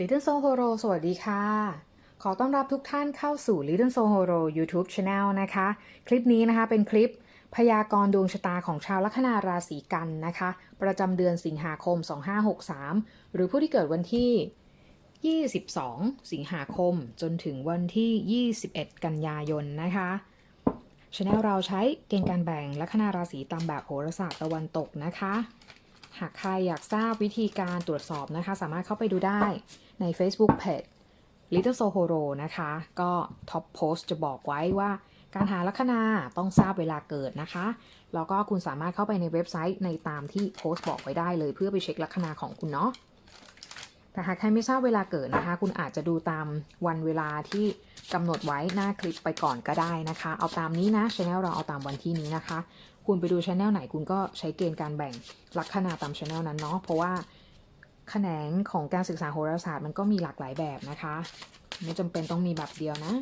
Little Soul Horo สวัสดีค่ะ ขอต้อนรับทุกท่านเข้าสู่ Little Soul Horo YouTube Channel นะคะ คลิปนี้นะคะเป็นคลิปพยากรณ์ดวงชะตาของชาวลัคนาราศีกันนะคะ ประจำเดือนสิงหาคม 2563 หรือผู้ที่เกิดวันที่ 22 สิงหาคม จนถึงวันที่ 21 กันยายนนะคะช anel เราใช้เกณฑ์การแบ่งลัคนาราศีตามแบบโหราศาสตร์ตะวันตกนะคะ หากใครอยากทราบวิธีการตรวจสอบนะคะ สามารถเข้าไปดูได้ ใน Facebook Page Little Sohoro นะคะ ก็ท็อปโพสต์จะบอกไว้ว่าการหาลัคนาต้องทราบเวลาเกิดนะคะ แล้วก็คุณสามารถเข้าไปในเว็บไซต์ในตามที่โพสต์บอกไว้ได้เลยเพื่อไปเช็คลัคนาของคุณเนาะ แต่หากใครไม่ทราบเวลาเกิดนะคะ คุณอาจจะดูตามวันเวลาที่กำหนดไว้หน้าคลิปไปก่อนก็ได้นะคะ เอาตามนี้นะช anel เราเอาตามวันที่นี้นะคะ คุณไปดูช anel ไหนคุณก็ใช้เกณฑ์การแบ่งลัคนาตามช anel นั้นเนาะ เพราะว่า แขนงของการศึกษาโหราศาสตร์มันก็มีหลากหลายแบบนะคะ ไม่จำเป็นต้องมีแบบเดียวนะ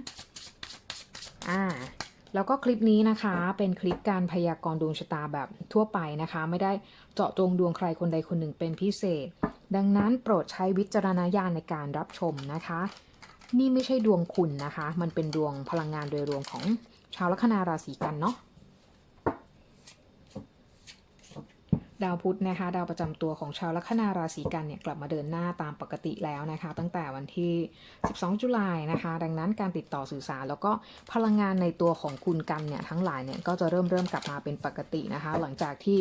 อ่า แล้วก็คลิปนี้นะคะ เป็นคลิปการพยากรณ์ดวงชะตาแบบทั่วไปนะคะ ไม่ได้เจาะจงดวงใครคนใดคนหนึ่งเป็นพิเศษ ดังนั้นโปรดใช้วิจารณญาณในการรับชมนะคะ นี่ไม่ใช่ดวงคุณนะคะ มันเป็นดวงพลังงานโดยรวมของชาวลัคนาราศีกันเนาะ ดาวพุธนะคะ ดาวประจำตัวของชาวลัคนาราศีกันเนี่ยกลับมาเดินหน้าตามปกติแล้วนะคะ ตั้งแต่วันที่ 12 จุลายนะคะ ดังนั้นการติดต่อสื่อสาร แล้วก็พลังงานในตัวของคุณกันเนี่ยทั้งหลายเนี่ยก็จะเริ่มเริ่มกลับมาเป็นปกตินะคะ หลังจากที่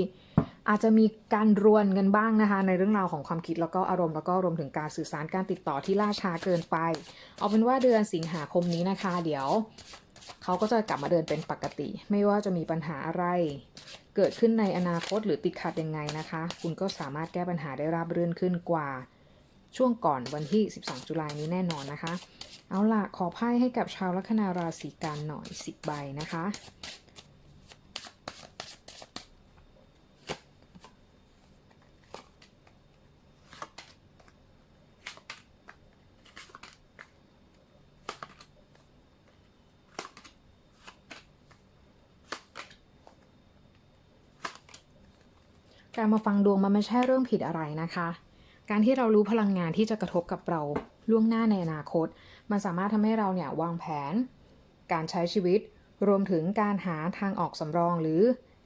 อาจจะมีการรวนกันบ้างนะคะ ในเรื่องราวของความคิดแล้วก็อารมณ์แล้วก็รวมถึงการสื่อสารการติดต่อที่ล่าช้าเกินไป เอาเป็นว่าเดือนสิงหาคมนี้นะคะ เดี๋ยว เขาก็จะกลับมาเดินเป็นปกติ ไม่ว่าจะมีปัญหาอะไร เกิดขึ้นในอนาคตหรือติดขัดยังไงนะคะ คุณก็สามารถแก้ปัญหาได้ราบรื่นขึ้นกว่า ช่วงก่อนวันที่ 12 จุลายนี้แน่นอนนะคะ เอาล่ะ ขอไพ่ให้กับชาวลัคนาราศีกันหน่อย 10 ใบนะคะ การมาฟังดวงมันไม่ใช่เรื่องผิดอะไรนะคะ การที่เรารู้พลังงานที่จะกระทบกับเราล่วงหน้าในอนาคต มันสามารถทำให้เราเนี่ยวางแผน การใช้ชีวิต รวมถึงการหาทางออกสำรองหรือ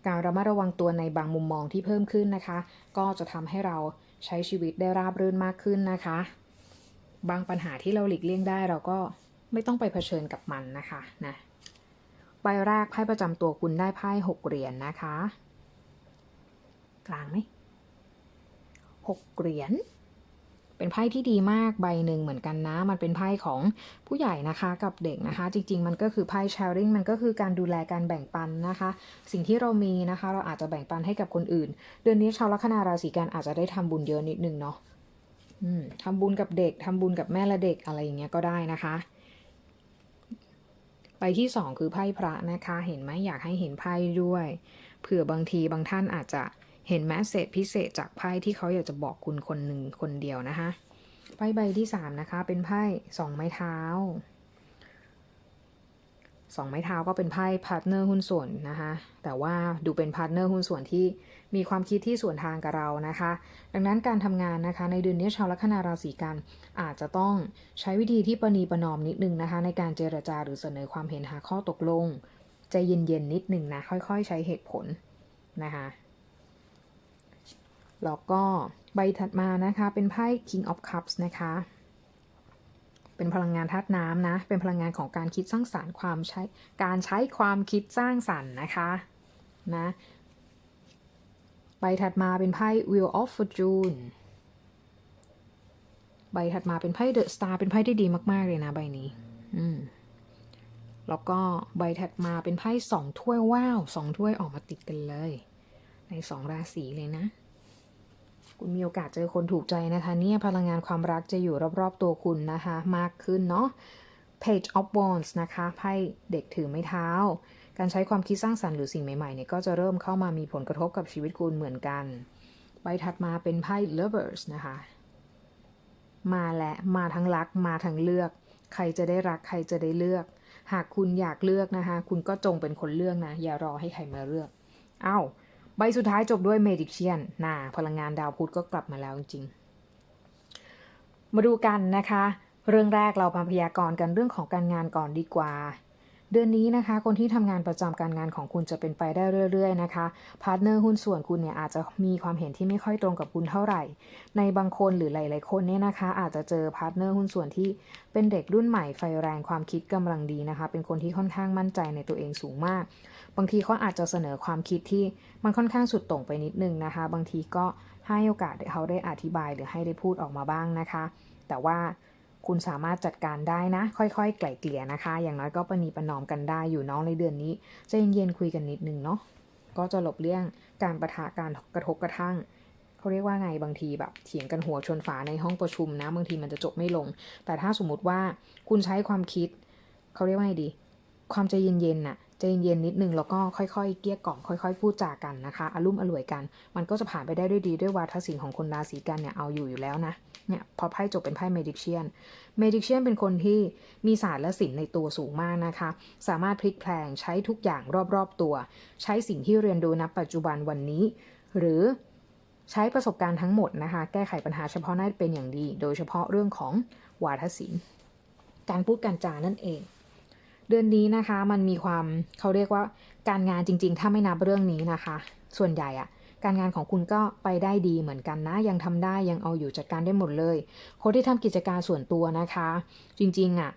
การระมัดระวังตัวในบางมุมมองที่เพิ่มขึ้นนะคะ ก็จะทำให้เราใช้ชีวิตได้ราบรื่นมากขึ้นนะคะ บางปัญหาที่เราหลีกเลี่ยงได้เราก็ไม่ต้องไปเผชิญกับมันนะคะนะใบแรกไพ่ประจำตัวคุณได้ไพ่หกเหรียญนะคะ กลางไหมหกเหรียญเป็นไพ่ที่ดีมากใบหนึ่งเหมือนกันนะ มันเป็นไพ่ของผู้ใหญ่นะคะกับเด็กนะคะ จริง ๆ มันก็คือไพ่ sharing มันก็คือการดูแลการแบ่งปันนะคะ สิ่งที่เรามีนะคะ เราอาจจะแบ่งปันให้กับคนอื่น เดือนนี้ชาวลัคนาราศีกันอาจจะได้ทำบุญเยอะนิดนึงเนาะทำบุญกับเด็กทำบุญกับแม่และเด็กอะไรอย่างเงี้ยก็ได้นะคะใบที่สองคือไพ่พระนะคะ เห็นไหมอยากให้เห็นไพ่ด้วยเผื่อบางทีบางท่านอาจจะ เห็นแมสเซจพิเศษจากไพ่ที่เขาอยากจะบอกคุณคนหนึ่งคนเดียวนะคะไพ่ใบที่สามนะคะ เป็นไพ่สองไม้เท้าสองไม้เท้าก็เป็นไพ่พาร์ทเนอร์หุ้นส่วนนะคะแต่ว่าดูเป็นพาร์ทเนอร์หุ้นส่วนที่มีความคิดที่ส่วนทางกับเรานะคะ ดังนั้นการทำงานนะคะ ในเดือนนี้ชาวลัคนาราศีกันอาจจะต้องใช้วิธีที่ประนีประนอมนิดนึงนะคะ ในการเจรจาหรือเสนอความเห็นหาข้อตกลง ใจเย็นๆนิดนึงนะค่อยๆ ใช้เหตุผลนะคะ แล้วก็ใบถัดมานะคะ เป็นไพ่ King of Cups นะคะ เป็นพลังงานธาตุน้ำนะ เป็นพลังงานของการคิดสร้างสารรค์ความใช้ การใช้ความคิดสร้างสรรค์นะคะนะใบถัดมาเป็นไพ่ Wheel of Fortune ใบถัดมาเป็นไพ่ The Star เป็นไพ่ที่ดีมาก ๆ เลยนะใบนี้ อืม แล้วก็ใบถัดมาเป็นไพ่สองถ้วยว้าวสองถ้วยออกมาติดกันเลย ในสองราศีเลยนะ คุณมีโอกาสเจอคนถูกใจนะคะเนี่ยพลังงานความรักจะอยู่รอบๆตัวคุณนะคะ มากขึ้นเนาะ Page of Wands นะคะไพ่เด็กถือไม้เท้า การใช้ความคิดสร้างสรรค์หรือสิ่งใหม่ๆเนี่ยก็จะเริ่มเข้ามามีผลกระทบกับชีวิตคุณเหมือนกัน ใบถัดมาเป็นไพ่ Lovers นะคะ มาและมาทั้งรักมาทั้งเลือก ใครจะได้รักใครจะได้เลือก หากคุณอยากเลือกนะคะ คุณก็จงเป็นคนเลือกนะ อย่ารอให้ใครมาเลือกอ้าว ใบสุดท้ายจบด้วยเมดิเชียนน่าพลังงานดาวพุธก็กลับมาแล้วจริง มาดูกันนะคะ เรื่องแรกเรามาพยากรณ์กันเรื่องของการงานก่อนดีกว่า เดือนนี้นะคะ คนที่ทำงานประจำการงานของคุณจะเป็นไปได้เรื่อยๆนะคะพาร์ทเนอร์หุ้นส่วนคุณเนี่ยอาจจะมีความเห็นที่ไม่ค่อยตรงกับคุณเท่าไหร่ ในบางคนหรือหลายๆคนเนี่ยนะคะ อาจจะเจอพาร์ทเนอร์หุ้นส่วนที่เป็นเด็กรุ่นใหม่ไฟแรงความคิดกำลังดีนะคะ เป็นคนที่ค่อนข้างมั่นใจในตัวเองสูงมาก บางทีเขาอาจจะเสนอความคิดที่มันค่อนข้างสุดโต่งไปนิดนึงนะคะ บางทีก็ให้โอกาสเขาได้อธิบายหรือให้ได้พูดออกมาบ้างนะคะ แต่ว่า คุณสามารถจัดการได้นะ ค่อยๆ ไกล่เกลี่ยนะคะ อย่างน้อยก็ประนีประนอมกันได้อยู่น้องในเดือนนี้ใจเย็นๆคุยกันนิดนึงเนาะก็จะหลบเลี่ยงการประทะการกระทบกระทั่งเขาเรียกว่าไงบางทีแบบเถียงกันหัวชนฝาในห้องประชุมนะบางทีมันจะจบไม่ลง แต่ถ้าสมมติว่าคุณใช้ความคิดเขาเรียกว่าไงดี ความใจเย็นๆน่ะ ใจเย็นๆนิดนึงแล้วก็ค่อยๆ เกลี้ยกล่อมค่อย ๆ พูดจากันนะคะอารมณ์อร่วยกัน มันก็จะผ่านไปได้ด้วยดีด้วยวาทศิลป์ของคนราศีกันเนี่ยเอาอยู่อยู่แล้วนะเนี่ยพอไพ่จบเป็นไพ่เมดิเชียนเมดิเชียนเป็นคนที่มีศาสตร์และศิลป์ในตัวสูงมากนะคะ สามารถพลิกแพลงใช้ทุกอย่างรอบๆตัว ใช้สิ่งที่เรียนรู้ณปัจจุบันวันนี้ หรือใช้ประสบการณ์ทั้งหมดนะคะ แก้ไขปัญหาเฉพาะหน้าเป็นอย่างดี โดยเฉพาะเรื่องของวาทศิลป์ การพูดการจานั่นเอง เดือนนี้นะคะ มันมีความเขาเรียกว่าการงานจริง ๆ ถ้าไม่นับเรื่องนี้นะคะ ส่วนใหญ่อะการงานของคุณก็ไปได้ดีเหมือนกันนะ ยังทำได้ยังเอาอยู่จัดการได้หมดเลย คนที่ทำกิจการส่วนตัวนะคะ จริงๆอะ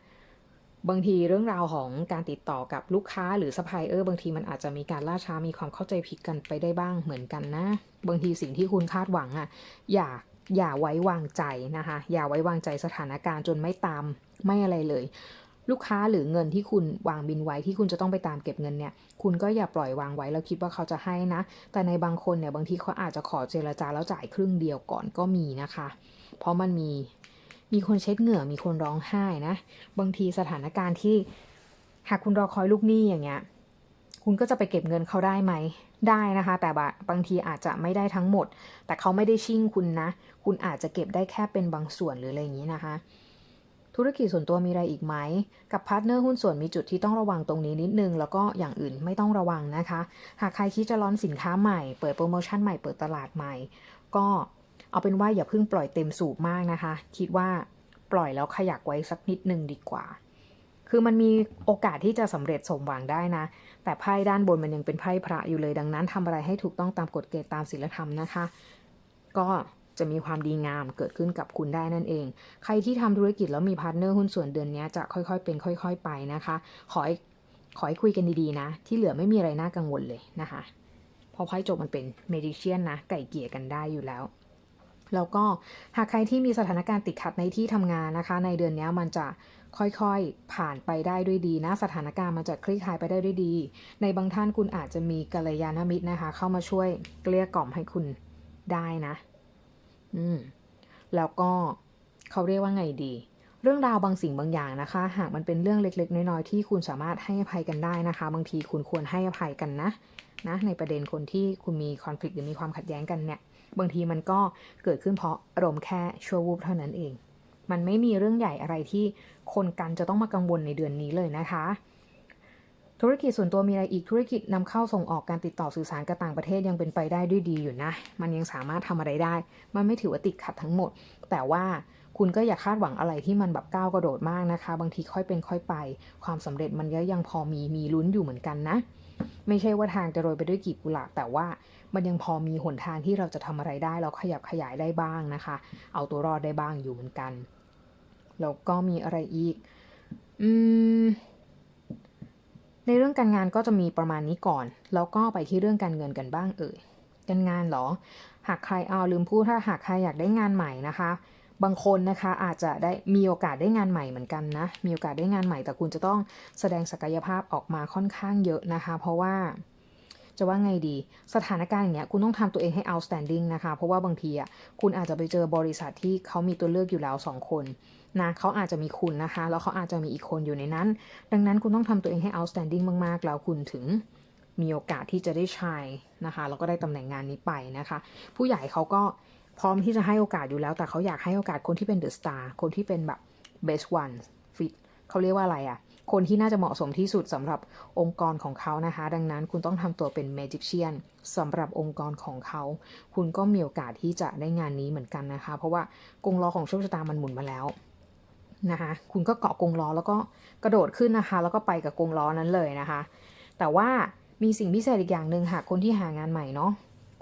บางทีเรื่องราวของการติดต่อกับลูกค้าหรือซัพพลายเออร์บางทีมันอาจจะมีการล่าช้ามีความเข้าใจผิดกันไปได้บ้างเหมือนกันนะ บางทีสิ่งที่คุณคาดหวังอะอย่าอย่าไว้วางใจนะคะ อย่าไว้วางใจสถานการณ์จนไม่ตามไม่อะไรเลย ลูกค้าหรือเงินที่คุณวางบินไว้ที่คุณจะต้องไปตามเก็บเงินเนี่ย คุณก็อย่าปล่อยวางไว้แล้วคิดว่าเขาจะให้นะ แต่ในบางคนเนี่ยบางทีเขาอาจจะขอเจรจาแล้วจ่ายครึ่งเดียวก่อนก็มีนะคะ เพราะมันมีมีคนเช็ดเหงื่อมีคนร้องไห้นะ บางทีสถานการณ์ที่หากคุณรอคอยลูกหนี้อย่างเงี้ย คุณก็จะไปเก็บเงินเขาได้ไหม ได้นะคะ แต่บางทีอาจจะไม่ได้ทั้งหมด แต่เขาไม่ได้ชิ่งคุณนะ คุณอาจจะเก็บได้แค่เป็นบางส่วนหรืออะไรอย่างนี้นะคะ ธุรกิจส่วนตัวมีอะไรอีกไหม กับพาร์ทเนอร์หุ้นส่วนมีจุดที่ต้องระวังตรงนี้นิดนึง แล้วก็อย่างอื่นไม่ต้องระวังนะคะ หากใครคิดจะร้อนสินค้าใหม่ เปิดโปรโมชั่นใหม่เปิดตลาดใหม่ ก็เอาเป็นว่าอย่าเพิ่งปล่อยเต็มสูบมากนะคะ คิดว่าปล่อยแล้วขยักไว้สักนิดนึงดีกว่า คือมันมีโอกาสที่จะสำเร็จสมหวังได้นะ แต่ไพ่ด้านบนมันยังเป็นไพ่พระอยู่เลยดังนั้นทำอะไรให้ถูกต้องตามกฎเกณฑ์ตามศีลธรรมนะคะ ก็ จะมีความดีงามเกิดขึ้นกับคุณได้นั่นเอง ใครที่ทำธุรกิจแล้วมีพาร์ทเนอร์หุ้นส่วนเดือนนี้จะค่อยๆ เป็น ค่อย ๆ ไปนะคะ ขอให้ขอให้คุยกันดีๆนะ ที่เหลือไม่มีอะไรน่ากังวลเลยนะคะ พอไพ่จบมันเป็นเมดิเชียนนะ ไก่เกี่ยกันได้อยู่แล้วแล้วก็หากใครที่มีสถานการณ์ติดขัดในที่ทำงานนะคะ ในเดือนนี้มันจะค่อยๆผ่านไปได้ด้วยดีนะ สถานการณ์มันจะคลี่คลายไปได้ด้วยดี ในบางท่านคุณอาจจะมีกัลยาณมิตรนะคะ เข้ามาช่วยเกลี้ยกล่อมให้คุณได้นะ อืมแล้วก็เขาเรียกว่าไงดี เรื่องราวบางสิ่งบางอย่างนะคะ หากมันเป็นเรื่องเล็ก ๆ น้อยๆที่คุณสามารถให้อภัยกันได้นะคะ บางทีคุณควรให้อภัยกันนะนะในประเด็นคนที่คุณมีคอน FLICT หรือมีความขัดแย้งกันเนี่ย บางทีมันก็เกิดขึ้นเพราะอารมณ์แค่ชั่ววูบเท่านั้นเอง มันไม่มีเรื่องใหญ่อะไรที่คนกันจะต้องมากังวลในเดือนนี้เลยนะคะ ธุรกิจส่วนตัวมีอะไรอีกธุรกิจนำเข้าส่งออกการติดต่อสื่อสารกับต่างประเทศยังเป็นไปได้ด้วยดีอยู่นะ มันยังสามารถทำอะไรได้ มันไม่ถือว่าติดขัดทั้งหมด แต่ว่าคุณก็อย่าคาดหวังอะไรที่มันแบบก้าวกระโดดมากนะคะ บางทีค่อยเป็นค่อยไป ความสำเร็จมันก็ยังพอมีมีลุ้นอยู่เหมือนกันนะ ไม่ใช่ว่าทางจะโรยไปด้วยกีบกุหลาบแต่ว่ามันยังพอมีหนทางที่เราจะทำอะไรได้แล้วขยับขยายได้บ้างนะคะ เอาตัวรอดได้บ้างอยู่เหมือนกันแล้วก็มีอะไรอีก อืม ในเรื่องการงานก็จะมีประมาณนี้ก่อน แล้วก็ไปที่เรื่องการเงินกันบ้างเอ่ยการงานเหรอ หากใครเอาลืมพูดถ้าหากใครอยากได้งานใหม่นะคะ บางคนนะคะอาจจะได้มีโอกาสได้งานใหม่เหมือนกันนะ มีโอกาสได้งานใหม่แต่คุณจะต้องแสดงศักยภาพออกมาค่อนข้างเยอะนะคะ เพราะว่าจะว่าไงดี สถานการณ์อย่างเงี้ยคุณต้องทำตัวเองให้ outstanding นะคะ เพราะว่าบางทีอะคุณอาจจะไปเจอบริษัทที่เขามีตัวเลือกอยู่แล้วสองคน นะเขาอาจจะมีคุณนะคะ แล้วเขาอาจจะมีอีกคนอยู่ในนั้น ดังนั้นคุณต้องทำตัวเองให้ outstanding มาก ๆ แล้วคุณถึงมีโอกาสที่จะได้ชายนะคะแล้วก็ได้ตำแหน่งงานนี้ไปนะคะ ผู้ใหญ่เขาก็พร้อมที่จะให้โอกาสอยู่แล้ว แต่เขาอยากให้โอกาสคนที่เป็น the star คนที่เป็นแบบ best one fit เขาเรียกว่าอะไรอะคนที่น่าจะเหมาะสมที่สุดสำหรับองค์กรของเขานะคะ ดังนั้นคุณต้องทำตัวเป็น magician สำหรับองค์กรของเขา คุณก็มีโอกาสที่จะได้งานนี้เหมือนกันนะคะ เพราะว่ากงล้อของโชคชะตามันหมุนมาแล้ว นะคะ คุณก็เกาะกงล้อแล้วก็กระโดดขึ้นนะคะ แล้วก็ไปกับกงล้อนั้นเลยนะคะ แต่ว่ามีสิ่งพิเศษอีกอย่างหนึ่งหากคนที่หางานใหม่เนาะ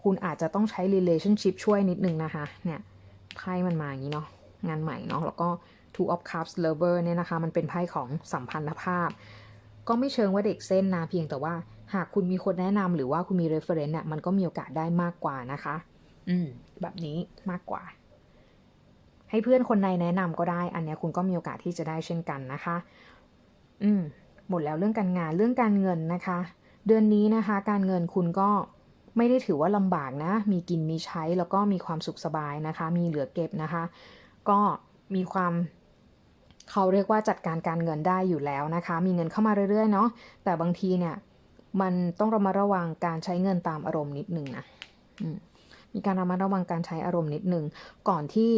คุณอาจจะต้องใช้ relationship ช่วยนิดนึงนะคะ เนี่ยไพ่มันมาอย่างนี้เนาะ งานใหม่เนาะ แล้วก็ two of cups lover เนี่ยนะคะ มันเป็นไพ่ของสัมพันธภาพ ก็ไม่เชิงว่าเด็กเส้นนะเพียงแต่ว่าหากคุณมีคนแนะนำหรือว่าคุณมี reference เนี่ยมันก็มีโอกาสได้มากกว่านะคะ อืม แบบนี้มากกว่า ให้เพื่อนคนในแนะนำก็ได้ อันนี้คุณก็มีโอกาสที่จะได้เช่นกันนะคะ อืมหมดแล้วเรื่องการงานเรื่องการเงินนะคะ เดือนนี้นะคะ การเงินคุณก็ไม่ได้ถือว่าลำบากนะ มีกินมีใช้แล้วก็มีความสุขสบายนะคะ มีเหลือเก็บนะคะ ก็มีความเขาเรียกว่าจัดการการเงินได้อยู่แล้วนะคะ มีเงินเข้ามาเรื่อยๆเนาะแต่บางทีเนี่ย มันต้องระมัดระวังการใช้เงินตามอารมณ์นิดนึงนะอืมมีการระมัดระวังการใช้อารมณ์นิดนึงก่อนที่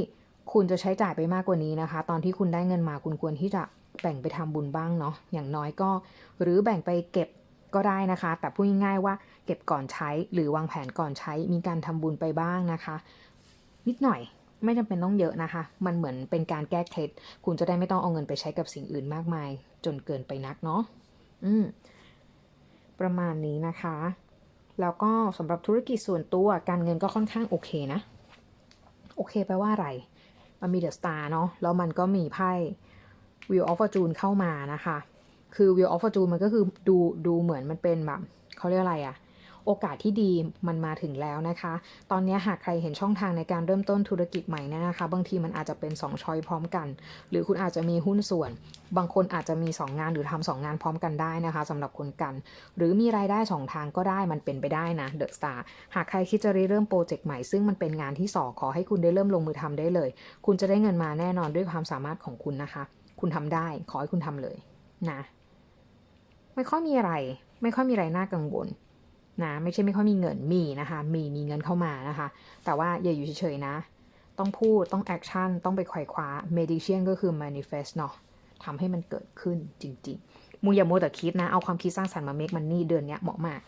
คุณจะใช้จ่ายไปมากกว่านี้นะคะ ตอนที่คุณได้เงินมาคุณควรที่จะแบ่งไปทำบุญบ้างเนาะอย่างน้อยก็ หรือแบ่งไปเก็บก็ได้นะคะ แต่พูดง่ายๆว่าเก็บก่อนใช้หรือวางแผนก่อนใช้มีการทำบุญไปบ้างนะคะ นิดหน่อยไม่จำเป็นต้องเยอะนะคะ มันเหมือนเป็นการแก้เคล็ดคุณจะได้ไม่ต้องเอาเงินไปใช้กับสิ่งอื่นมากมาย จนเกินไปนักเนาะอืมประมาณนี้นะคะ แล้วก็สำหรับธุรกิจส่วนตัวการเงินก็ค่อนข้างโอเคนะ โอเคแปลว่าอะไร มันมีเดอะสตาร์เนาะแล้วมันก็มีไพ่วิวออฟฟอร์จูนเข้ามานะคะ คือวิวออฟฟอร์จูนมันก็คือดูดูเหมือนมันเป็นแบบเขาเรียกอะไรอะ โอกาสที่ดีมันมาถึงแล้วนะคะ ตอนนี้หากใครเห็นช่องทางในการเริ่มต้นธุรกิจใหม่เนี่ยนะคะ บางทีมันอาจจะเป็น2ช้อยพร้อมกัน หรือคุณอาจจะมีหุ้นส่วน บางคนอาจจะมี 2 งานหรือทำสองงานพร้อมกันได้นะคะสำหรับคนกัน หรือมีรายได้ 2 ทางก็ได้มันเป็นไปได้นะเดอะสตาร์หากใครคิดจะริเริ่มโปรเจกต์ใหม่ซึ่งมันเป็นงานที่สองขอให้คุณได้เริ่มลงมือทำได้เลย คุณจะได้เงินมาแน่นอนด้วยความสามารถของคุณนะคะ คุณทำได้ขอให้คุณทำเลยนะไม่ค่อยมีอะไร ไม่ค่อยมีอะไรน่ากังวล นะไม่ใช่ไม่ค่อยมีเงินมีนะคะ มีมีเงินเข้ามานะคะ แต่ว่าอย่าอยู่เฉยๆนะ ต้องพูดต้องแอคชั่นต้องไปไขว่คว้า meditation ก็คือ manifest เนาะทำให้มันเกิดขึ้นจริงๆมูอย่ามัวแต่คิดนะ เอาความคิดสร้างสรรค์มา make money เดือนเนี้ยเหมาะมาก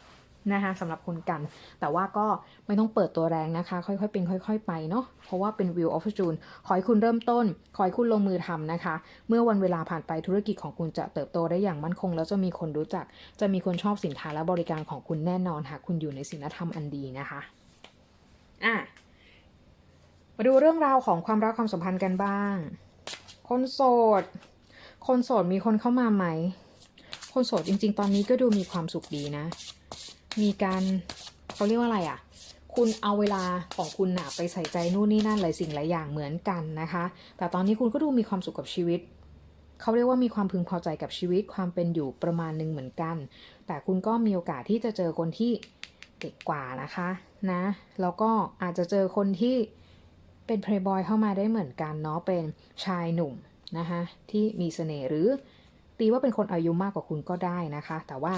นะคะสำหรับคนกัน แต่ว่าก็ไม่ต้องเปิดตัวแรงนะคะ ค่อยๆ เป็นค่อย ๆ ไปเนาะเพราะว่าเป็น wheel of fortune ขอให้คุณเริ่มต้น ขอให้คุณลงมือทำนะคะ เมื่อวันเวลาผ่านไปธุรกิจของคุณจะเติบโตได้อย่างมั่นคง แล้วจะมีคนรู้จัก จะมีคนชอบสินค้าและบริการของคุณแน่นอนหากคุณอยู่ในศีลธรรมอันดีนะคะอะมาดูเรื่องราวของความรักความสัมพันธ์กันบ้าง คนโสด คนโสดมีคนเข้ามาไหม คนโสดจริง ๆ ตอนนี้ก็ดูมีความสุขดีนะ มีการเขาเรียกว่าอะไรอะ่ะ คุณเอาเวลาของคุณนะไปใส่ใจนู่นนี่นั่นหลายสิ่งหลายอย่างเหมือนกันนะคะ แต่ตอนนี้คุณก็ดูมีความสุขกับชีวิตเขาเรียกว่ามีความพึงพอใจกับชีวิตความเป็นอยู่ประมาณหนึ่งเหมือนกัน แต่คุณก็มีโอกาสที่จะเจอคนที่เด็กกว่านะคะนะแล้วก็อาจจะเจอคนที่เป็นเพลย์บอยเข้ามาได้เหมือนกันเนาะเป็นชายหนุ่มนะคะที่มีเสน่ห์หรือตีว่าเป็นคนอายุมากกว่าคุณก็ได้นะคะ แต่ว่า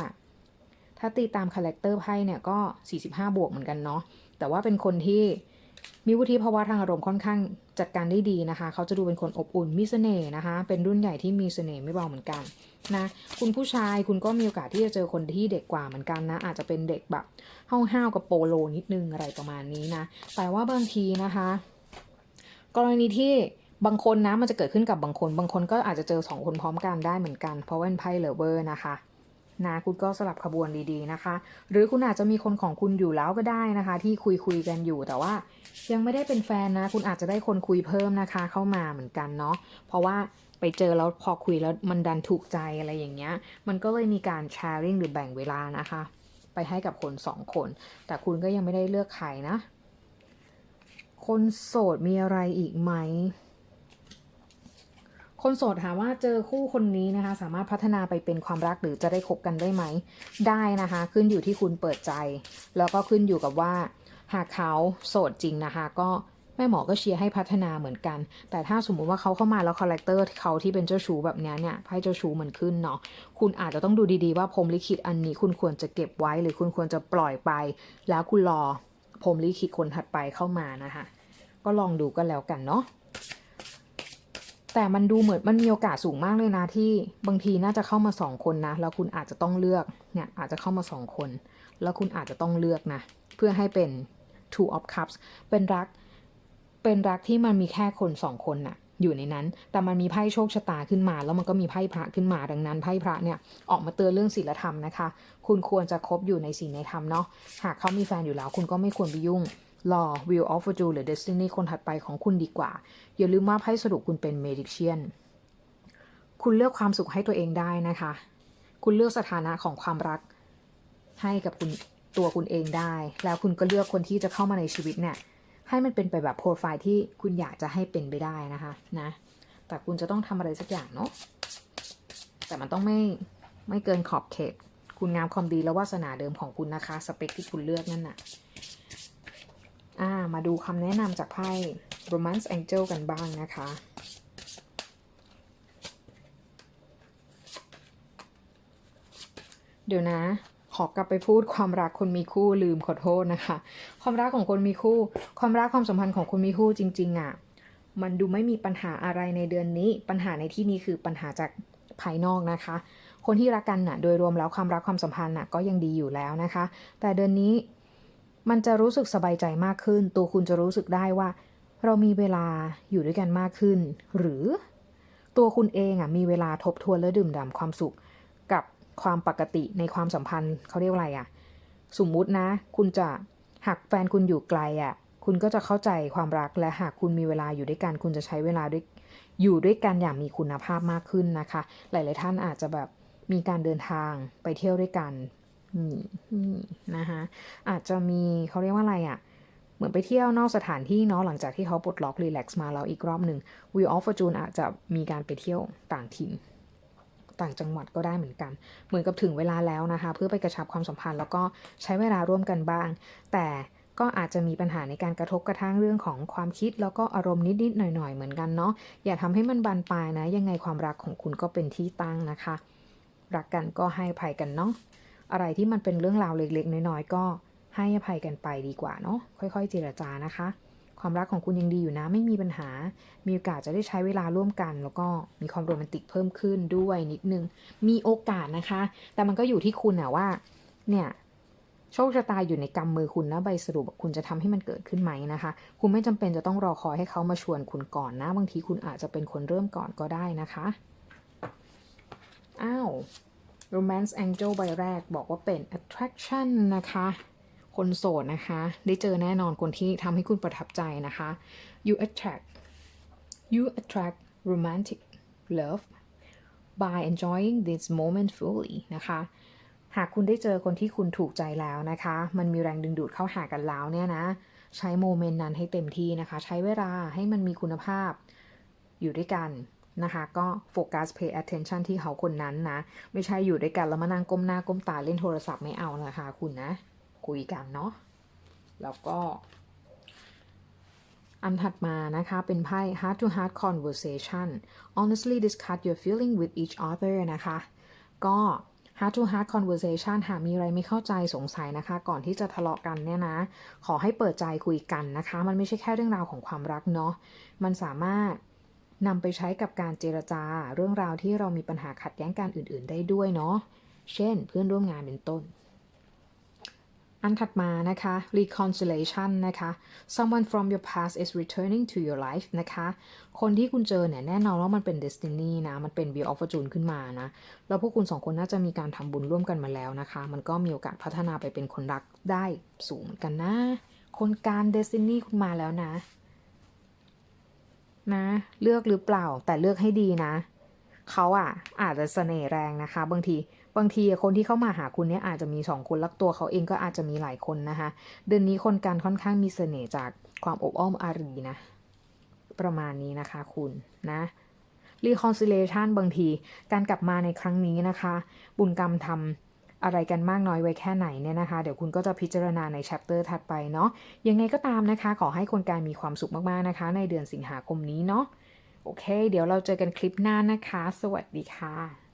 ถ้าตีตามคาแรคเตอร์ไพ่เนี่ยก็ 45 บวกเหมือนกันเนาะ แต่ว่าเป็นคนที่มีวุฒิภาวะทางอารมณ์ค่อนข้างจัดการได้ดีนะคะ เขาจะดูเป็นคนอบอุ่นมีเสน่ห์นะคะ เป็นรุ่นใหญ่ที่มีเสน่ห์ไม่เบาเหมือนกันนะ คุณผู้ชายคุณก็มีโอกาสที่จะเจอคนที่เด็กกว่าเหมือนกันนะ อาจจะเป็นเด็กแบบห้าวๆกับโปโลนิดนึงอะไรประมาณนี้นะ แต่ว่าบางทีนะคะ กรณีที่บางคนนะมันจะเกิดขึ้นกับบางคน บางคนก็อาจจะเจอสองคนพร้อมกันได้เหมือนกัน เพราะว่าเป็นไพ่เลเวอร์นะคะ นะคุณก็สลับขบวนดีๆนะคะ หรือคุณอาจจะมีคนของคุณอยู่แล้วก็ได้นะคะ ที่คุยคุยๆกันอยู่แต่ว่า ยังไม่ได้เป็นแฟนนะ คุณอาจจะได้คนคุยเพิ่มนะคะ เข้ามาเหมือนกันเนาะเพราะว่าไปเจอแล้วพอคุยแล้วมันดันถูกใจอะไรอย่างเงี้ย มันก็เลยมีการแชร์ริงหรือแบ่งเวลานะคะ ไปให้กับคนสองคน แต่คุณก็ยังไม่ได้เลือกใครนะ คนโสดมีอะไรอีกไหม คนโสดถามว่าเจอคู่คนนี้นะคะ สามารถพัฒนาไปเป็นความรักหรือจะได้คบกันได้ไหม ได้นะคะ ขึ้นอยู่ที่คุณเปิดใจ แล้วก็ขึ้นอยู่กับว่า หากเขาโสดจริงนะคะ ก็แม่หมอก็เชียร์ให้พัฒนาเหมือนกัน แต่ถ้าสมมุติว่าเขาเข้ามาแล้วคาแรคเตอร์เขาที่เป็นเจ้าชู้แบบเนี้ยเนี่ยไพ่เจ้าชู้เหมือนขึ้นเนาะ คุณอาจจะต้องดูดีๆว่าพรมลิขิตอันนี้คุณควรจะเก็บไว้ หรือคุณควรจะปล่อยไป แล้วคุณรอพรมลิขิตคนถัดไปเข้ามานะคะ ก็ลองดูก็แล้วกันเนาะ แต่มันดูเหมือนมันมีโอกาสสูงมากเลยนะที่บางทีน่าจะเข้ามาสองคนนะ แล้วคุณอาจจะต้องเลือกเนี่ยอาจจะเข้ามาสองคน แล้วคุณอาจจะต้องเลือกนะ เพื่อให้เป็น two of cups เป็นรัก เป็นรักที่มันมีแค่คนสองคนน่ะอยู่ในนั้น แต่มันมีไพ่โชคชะตาขึ้นมา แล้วมันก็มีไพ่พระขึ้นมา ดังนั้นไพ่พระเนี่ยออกมาเตือนเรื่องศีลธรรมนะคะ คุณควรจะคบอยู่ในศีลในธรรมเนาะ หากเขามีแฟนอยู่แล้ว คุณก็ไม่ควรไปยุ่ง รอ Wheel of Fortune หรือ Destiny คนถัดไปของคุณดีกว่า อย่าลืมว่าไพ่สรุปคุณเป็น Magician คุณเลือกความสุขให้ตัวเองได้นะคะ คุณเลือกสถานะของความรักให้กับคุณตัวคุณเองได้ แล้วคุณก็เลือกคนที่จะเข้ามาในชีวิตเนี่ย ให้มันเป็นไปแบบโปรไฟล์ที่คุณอยากจะให้เป็นไปได้นะคะนะ แต่คุณจะต้องทำอะไรสักอย่างเนาะ แต่มันต้องไม่ไม่เกินขอบเขต คุณงามความดีและวาสนาเดิมของคุณนะคะ สเปคที่คุณเลือกนั่นน่ะ อ่ามาดูคำแนะนำจากไพ่ Romance Angel กันบ้างนะคะ เดี๋ยวนะ ขอกลับไปพูดความรักคนมีคู่ลืมขอโทษนะคะ ความรักของคนมีคู่ ความรักความสัมพันธ์ของคนมีคู่จริง ๆอะ่ะ มันดูไม่มีปัญหาอะไรในเดือนนี้ ปัญหาในที่นี้คือปัญหาจากภายนอกนะคะ คนที่รักกันน่ะ โดยรวมแล้วความรักความสัมพันธ์น่ะก็ยังดีอยู่แล้วนะคะ แต่เดือนนี้ มันจะรู้สึกสบายใจมากขึ้น ตัวคุณจะรู้สึกได้ว่า เรามีเวลาอยู่ด้วยกันมากขึ้น หรือตัวคุณเองอะมีเวลาทบทวนและดื่มด่ำความสุข กับความปกติในความสัมพันธ์เขาเรียกอะไรอะ สมมุตินะ คุณจะหากแฟนคุณอยู่ไกลอะ คุณก็จะเข้าใจความรักและหากคุณมีเวลาอยู่ด้วยกัน คุณจะใช้เวลาด้วยอยู่ด้วยกันอย่างมีคุณภาพมากขึ้นนะคะ หลาย ๆ ท่านอาจจะแบบมีการเดินทางไปเที่ยวด้วยกัน นี่นี่นะคะอาจจะมีเขาเรียกว่าอะไรอะ่ะเหมือนไปเที่ยวนอกสถานที่เนาะหลังจากที่เขาปลดล็อกรีแลกซ์มาแล้วอีกรอบหนึ่ง Wheel of Fortune อาจจะมีการไปเที่ยวต่างถิ่น ต่างจังหวัดก็ได้เหมือนกัน เหมือนกับถึงเวลาแล้วนะคะ เพื่อไปกระชับความสัมพันธ์แล้วก็ใช้เวลาร่วมกันบ้าง แต่ก็อาจจะมีปัญหาในการกระทบกระทั่งเรื่องของความคิด แล้วก็อารมณ์นิดๆหน่อยๆเหมือนกันเนาะอย่าทำให้มันบานปลายนะ ยังไงความรักของคุณก็เป็นที่ตั้งนะคะ รักกันก็ให้ภัยกันเนาะ อะไรที่มันเป็นเรื่องราวเล็กๆ น้อยๆ ก็ให้อภัยกันไปดีกว่าเนาะค่อยๆ เจรจานะคะ ความรักของคุณยังดีอยู่นะไม่มีปัญหา มีโอกาสจะได้ใช้เวลาร่วมกัน แล้วก็มีความโรแมนติกเพิ่มขึ้นด้วยนิดนึง มีโอกาสนะคะ แต่มันก็อยู่ที่คุณอะว่า เนี่ยโชคชะตาอยู่ในกำมือคุณนะใบสรุปคุณจะทำให้มันเกิดขึ้นไหมนะคะ คุณไม่จำเป็นจะต้องรอคอยให้เขามาชวนคุณก่อนนะ บางทีคุณอาจจะเป็นคนเริ่มก่อนก็ได้นะคะ อ้าว Romance Angel ใบแรกบอกว่าเป็น attraction นะคะ คนโสดนะคะ ได้เจอแน่นอนคนที่ทำให้คุณประทับใจนะคะ you attract you attract romantic love by enjoying this moment fully นะคะ หากคุณได้เจอคนที่คุณถูกใจแล้วนะคะ มันมีแรงดึงดูดเข้าหากันแล้วเนี่ยนะ ใช้โมเมนต์นั้นให้เต็มที่นะคะ ใช้เวลาให้มันมีคุณภาพอยู่ด้วยกัน นะคะ ก็โฟกัส pay attention ที่เขาคนนั้นนะ ไม่ใช่อยู่ด้วยกันแล้วมานั่งก้มหน้าก้มตาเล่นโทรศัพท์ไม่เอานะคะ คุณนะ คุยกันเนาะแล้วก็ อันถัดมานะคะ เป็นไพ่ heart to heart conversation honestly discuss your feeling with each other นะคะ ก็ heart to heart conversation หากมีอะไรไม่เข้าใจสงสัยนะคะ ก่อนที่จะทะเลาะกันเนี่ยนะ ขอให้เปิดใจคุยกันนะคะ มันไม่ใช่แค่เรื่องราวของความรักเนาะมันสามารถ นำไปใช้กับการเจรจาเรื่องราวที่เรามีปัญหาขัดแย้งกันอื่น ๆ ได้ด้วยเนาะ เช่น เพื่อนร่วมงานเป็นต้น อันถัดมานะคะ reconciliation นะคะ someone from your past is returning to your life นะคะ คนที่คุณเจอเนี่ยแน่นอนว่ามันเป็น destiny นะ มันเป็น wheel of fortune ขึ้นมานะ แล้วพวกคุณสองคนน่าจะมีการทำบุญร่วมกันมาแล้วนะคะ มันก็มีโอกาสพัฒนาไปเป็นคนรักได้สูงเหมือนกันนะ คนการ destiny คุณมาแล้วนะ นะ เลือกหรือเปล่าแต่เลือกให้ดีนะเขาอะอาจจะเสน่ห์แรงนะคะ บางทีบางทีคนที่เข้ามาหาคุณเนี่ยอาจจะมีสองคนลักตัวเขาเองก็อาจจะมีหลายคนนะคะ เดือนนี้คนการค่อนข้างมีเสน่ห์จากความอบอ้อมอารีนะ ประมาณนี้นะคะคุณนะ reconciliation บางทีการกลับมาในครั้งนี้นะคะ บุญกรรมทำ อะไรกันมากน้อยไว้แค่ไหนเนี่ยนะคะ เดี๋ยวคุณก็จะพิจารณาในแชปเตอร์ถัดไปเนาะยังไงก็ตามนะคะ ขอให้คนการมีความสุขมากๆนะคะ ในเดือนสิงหาคมนี้เนาะโอเค เดี๋ยวเราเจอกันคลิปหน้านะคะ สวัสดีค่ะ